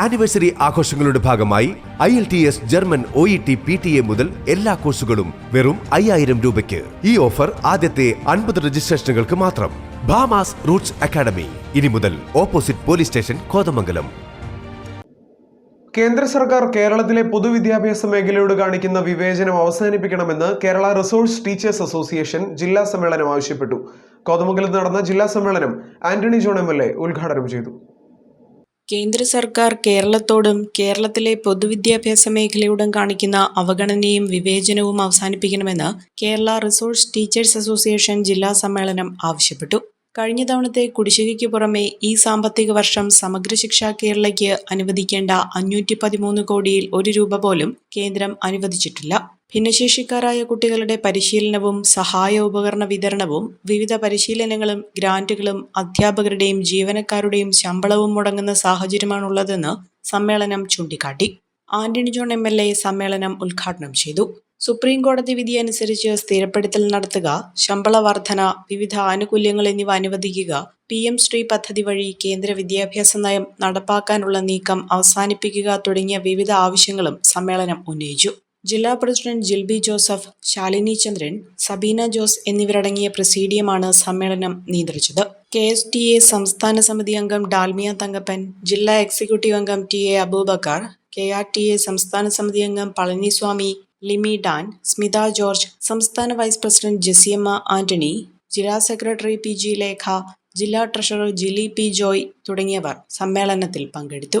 Anniversary ആഘോഷങ്ങളുടെ ഭാഗമായി I L T S German O E T P T A മുതൽ എല്ലാ കോഴ്സുകളും വെറും അയ്യായിരം രൂപയ്ക്ക്. ഈ ഓഫർ ആദ്യത്തെ അൻപത് രജിസ്ട്രേഷനുകൾക്ക് മാത്രം. Bhama's roots academy. ഇനി മുതൽ ഓപ്പോസിറ്റ് പോലീസ് സ്റ്റേഷൻ കോതമംഗലം. കേന്ദ്ര സർക്കാർ കേരളത്തിലെ പൊതുവിദ്യാഭ്യാസ മേഖലയോട് കാണിക്കുന്ന വിവേചനം അവസാനിപ്പിക്കണമെന്ന് കേരള റിസോഴ്സ് ടീച്ചേഴ്സ് അസോസിയേഷൻ ജില്ലാ സമ്മേളനം ആവശ്യപ്പെട്ടു. കോതമംഗലത്ത് നടന്ന ജില്ലാ സമ്മേളനം ആന്റണി ജോൺ എം ഉദ്ഘാടനം ചെയ്തു. കേന്ദ്ര സർക്കാർ കേരളത്തോടും കേരളത്തിലെ പൊതുവിദ്യാഭ്യാസ മേഖലയോടും കാണിക്കുന്ന അവഗണനയും വിവേചനവും അവസാനിപ്പിക്കണമെന്ന് കേരള റിസോഴ്സ് ടീച്ചേഴ്സ് അസോസിയേഷൻ ജില്ലാ സമ്മേളനം ആവശ്യപ്പെട്ടു. കഴിഞ്ഞ തവണത്തെ കുടിശ്ശികയ്ക്ക് പുറമെ ഈ സാമ്പത്തിക വർഷം സമഗ്ര ശിക്ഷ കേരളയ്ക്ക് അനുവദിക്കേണ്ട അഞ്ഞൂറ്റി പതിമൂന്ന് കോടിയിൽ ഒരു രൂപ പോലും കേന്ദ്രം അനുവദിച്ചിട്ടില്ല. ഭിന്നശേഷിക്കാരായ കുട്ടികളുടെ പരിശീലനവും സഹായ ഉപകരണ വിതരണവും വിവിധ പരിശീലനങ്ങളും ഗ്രാന്റുകളും അധ്യാപകരുടെയും ജീവനക്കാരുടെയും ശമ്പളവും മുടങ്ങുന്ന സാഹചര്യമാണുള്ളതെന്ന് സമ്മേളനം ചൂണ്ടിക്കാട്ടി. Antony John M L A സമ്മേളനം ഉദ്ഘാടനം ചെയ്തു. സുപ്രീം കോടതി വിധി അനുസരിച്ച് സ്ഥിരപ്പെടുത്തൽ നടത്തുക ശമ്പള വർധന വിവിധ ആനുകൂല്യങ്ങൾ എന്നിവ അനുവദിക്കുക പി എം ശ്രീ പദ്ധതി വഴി കേന്ദ്ര വിദ്യാഭ്യാസ നയം നടപ്പാക്കാനുള്ള നീക്കം അവസാനിപ്പിക്കുക തുടങ്ങിയ വിവിധ ആവശ്യങ്ങളും സമ്മേളനം ഉന്നയിച്ചു. ജില്ലാ പ്രസിഡന്റ് ജിൽബി ജോസഫ് ശാലിനി ചന്ദ്രൻ സബീന ജോസ് എന്നിവരടങ്ങിയ പ്രസീഡിയമാണ് സമ്മേളനം നിയന്ത്രിച്ചത്. കെ എസ് ടി എ സംസ്ഥാന സമിതി അംഗം ഡാൽമിയ തങ്കപ്പൻ ജില്ലാ എക്സിക്യൂട്ടീവ് അംഗം T A Abubakar K R T A സംസ്ഥാന സമിതി അംഗം പളനിസ്വാമി ലിമി ഡാൻ സ്മിത ജോർജ് സംസ്ഥാന വൈസ് പ്രസിഡന്റ് ജെസിയമ്മ ആന്റണി ജില്ലാ സെക്രട്ടറി പി ജി ലേഖ ജില്ലാ ട്രഷറർ ജിലി പി ജോയ് തുടങ്ങിയവർ സമ്മേളനത്തിൽ പങ്കെടുത്തു.